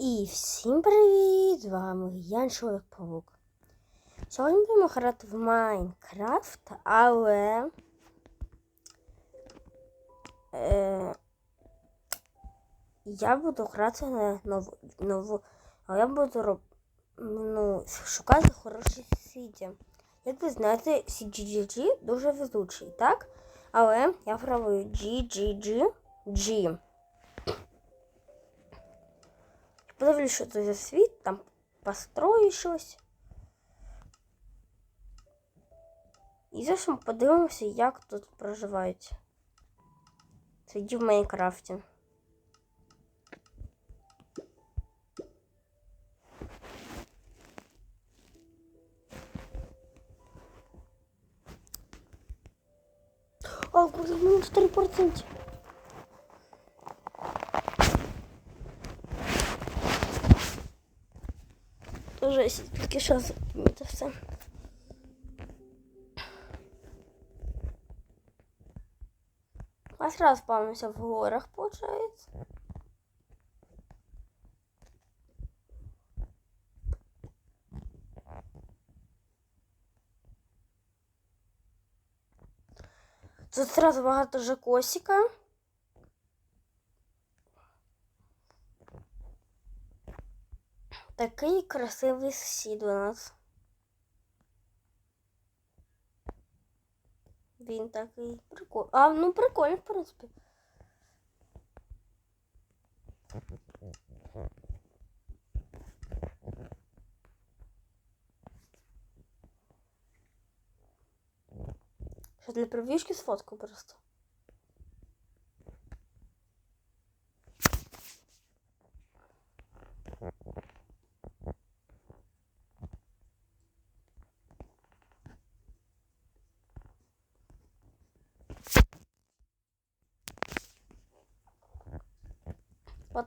І всім привіт! З вами Ян Чоловік Павук. Сьогодні будемо грати в Майнкрафт, але е, я буду грати на нову, нову але я буду роб, ну, шукати хороші сіті. Як ви знаєте, CGGG дуже везучий, так? Але я пробую GGG G. Подивлюсь, що це за світ, там построю щось. І зараз ми подивимося, як тут проживають. Тоді в Майнкрафті. А, 4%. Жесть, тільки що це все. А сразу спавнимся в горах, получается. Тут сразу багато жакосика. Такий красивий сусід у нас. Він такий прикольний. А, ну прикольно, в принципі. Що для привішки сфоткаю просто.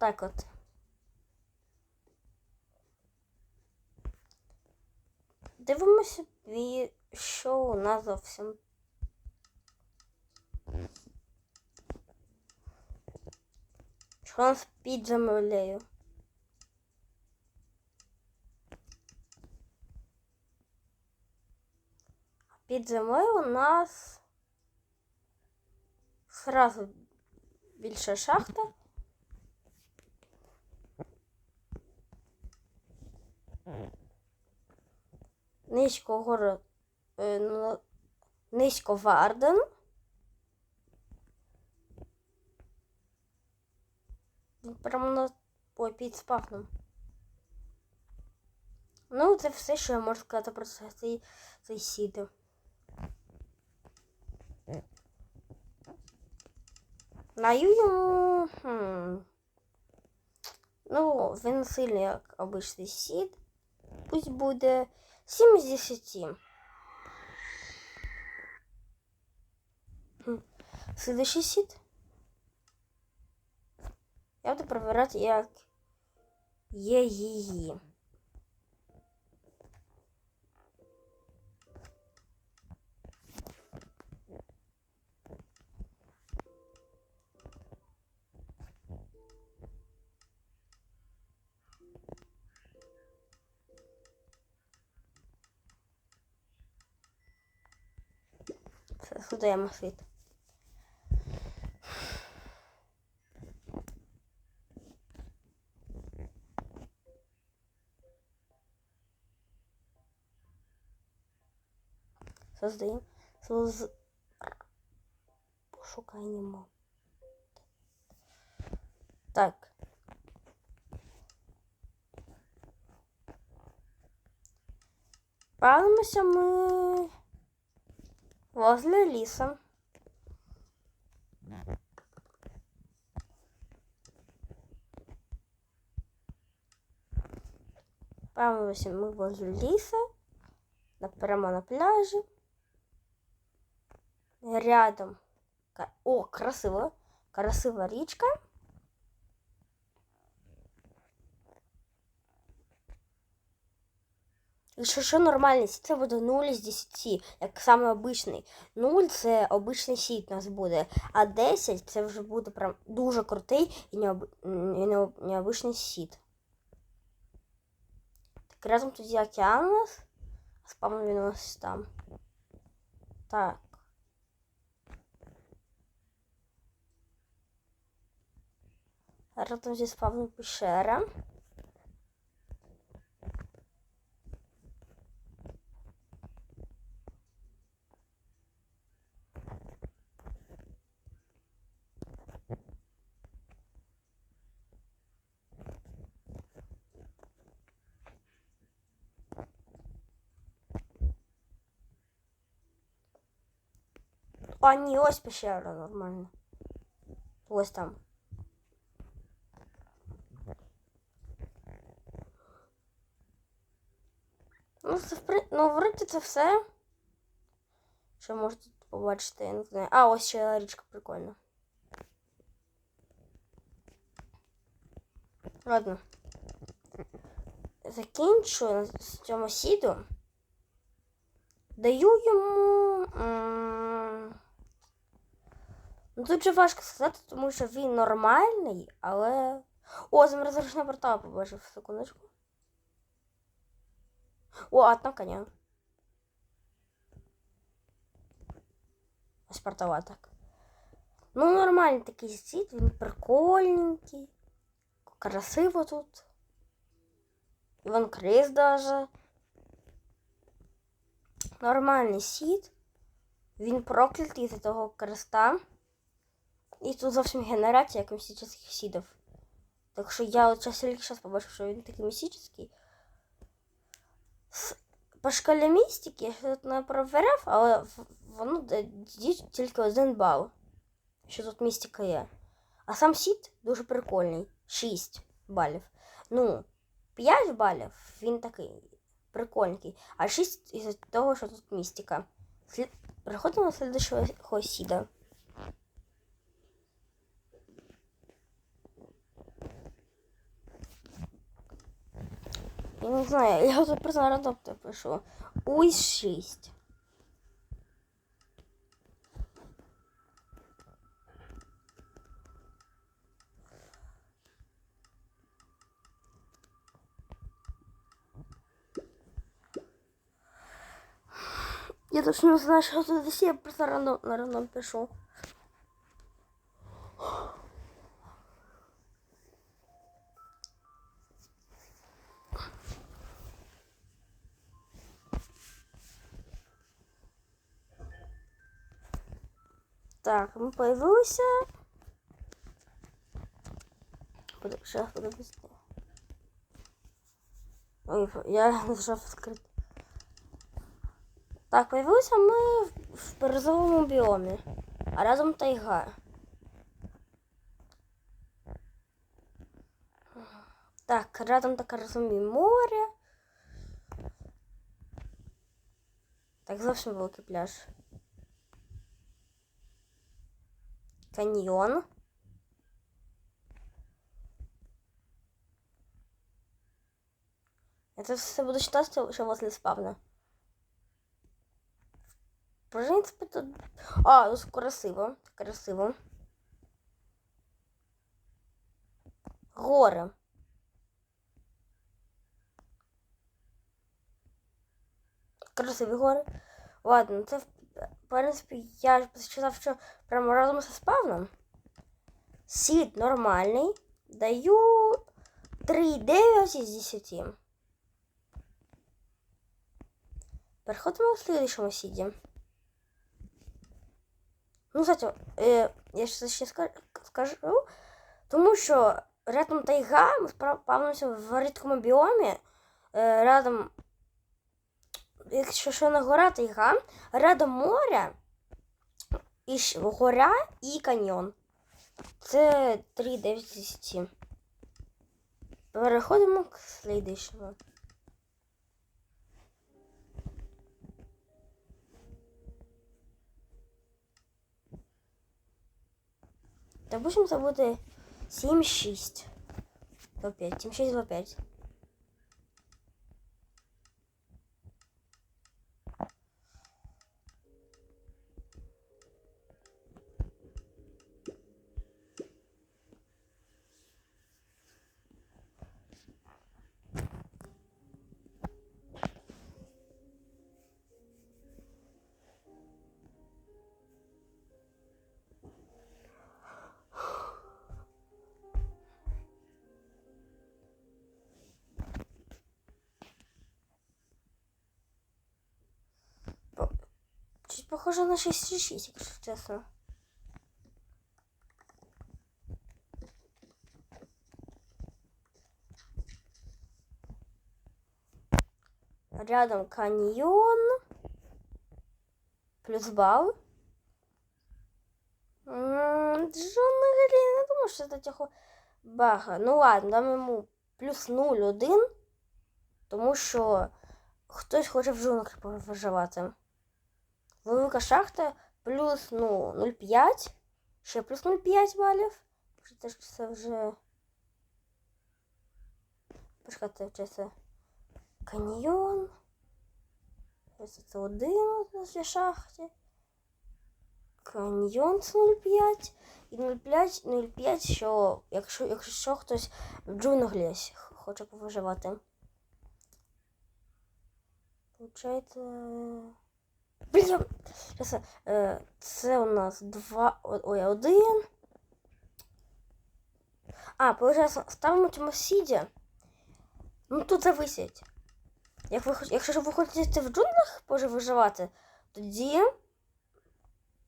Отак от. Дивимося, що у нас зовсім. Що нас під землею? Під землею у нас сразу більша шахта. Низько город, е, ну, низько Варден. Прямо на ой, під спавном. Ну, це все, що я можу сказати про цей, цей сід. Даю йому. Хм. Ну, він сильний, як обичний сід. Пусть буде 7 з 10. Хм. Следующий сід. Я буду проверяти, як є її. Сходимо світ. Создаємо. Соз... Пошукаємо. Так. Палимося ми возле ліса. Палимося ми возле ліса. Прямо на пляжі. Рядом. ка- О, красиво. Красива річка. Якщо що нормальний сіт, це буде 0 з 10, як саме обичний. 0 це обичний сіт у нас буде, а 10 це вже буде прям дуже крутий і необ... і необичний сіт. Так, разом тоді океан у нас. а Спавн він у нас там. Так. Разом зі спавном пещера. А, ні, ось пещера нормально. Ось там. Ну, це в при... ну, вроді це все. Що можете побачити, я не знаю. А, ось ще річка прикольна. Ладно. Закінчу на цьому сіду. Даю йому. Ну, тут же важко сказати, тому що він нормальний, але. О, замерзочна портал побачив секундочку. О, а там коня. Ось портала так. Ну, нормальний такий сіт, він прикольненький. Красиво тут. Іван Крис даже. Нормальний сіт. Він проклятий за того креста. І тут зовсім генерація, як містичних сідів. Так що я от час тільки зараз побачив, що він такий містичний. По шкалі містики я тут не провіряв, але воно тільки один бал. Що тут містика є. А сам сіт дуже прикольний. 6 балів. Ну, 5 балів він такий прикольний. А 6 із того, що тут містика. Слід... Переходимо до слідчого сіда. Не знаю, я тут на рандом пишу. Уйс 6. Я точно не знаю, що тут десь, я просто на рандом пишу. Так, ми появилися. Буду вести. Ой, я нажав відкрити. Так, появилися ми в- березовому біомі, а разом тайга. Так, рядом таке розумію море. Так, зовсім великий пляж. Каньйон. Я це все буду читати, що возле спавна. В принципі, тут. А, тут красиво. Красиво. Гори. Красиві гори. Ладно, це в в принципі, я ж сказав, що прямо разом зі спавном. Сід нормальний. Даю 3,9 із 10. Переходимо в слідчому сіді. Ну, кстати, е, я ще, ще скажу, тому що рядом тайга, ми спавнимося в рідкому біомі, е, рядом, якщо що на гора тайга, гора до моря, і гора і каньйон. Це 3,9. Переходимо к слідчому. Допустим, це буде 7-6. 7-6-2-5. Похоже на 666, якщо чесно. Рядом каньйон. Плюс бал. Джон Грі, не думаю, що це цього бага. Ну ладно, дам йому плюс 0,1, тому що хтось хоче в джунглях виживати. Велика шахта плюс ну, 0,5. Ще плюс 0,5 балів. Це вже. Почекайте, чи це каньйон. Це один у нас є шахті. Каньйон з 0,5. І 0,5, 0,5, що якщо, якщо хтось в джунглі хоче повиживати. Получається. Блін. Е, це у нас два. Ой, один. А, получається, ставимо цьому сіді. Ну тут зависить. Як ви, якщо ж ви хочете в джунглях поже виживати, тоді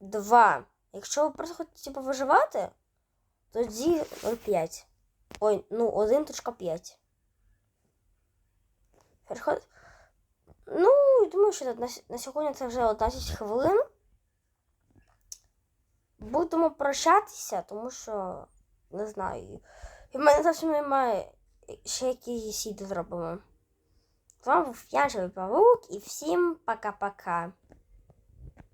два. Якщо ви просто хочете повиживати, тоді 0,5. Ой, ну 1.5. Переход. Ну, я думаю, що на, сьогодні це вже 11 хвилин. Будемо прощатися, тому що не знаю. І в мене зовсім немає ще якісь сіди зробимо. З вами був Янчевий Павук і всім пока-пока.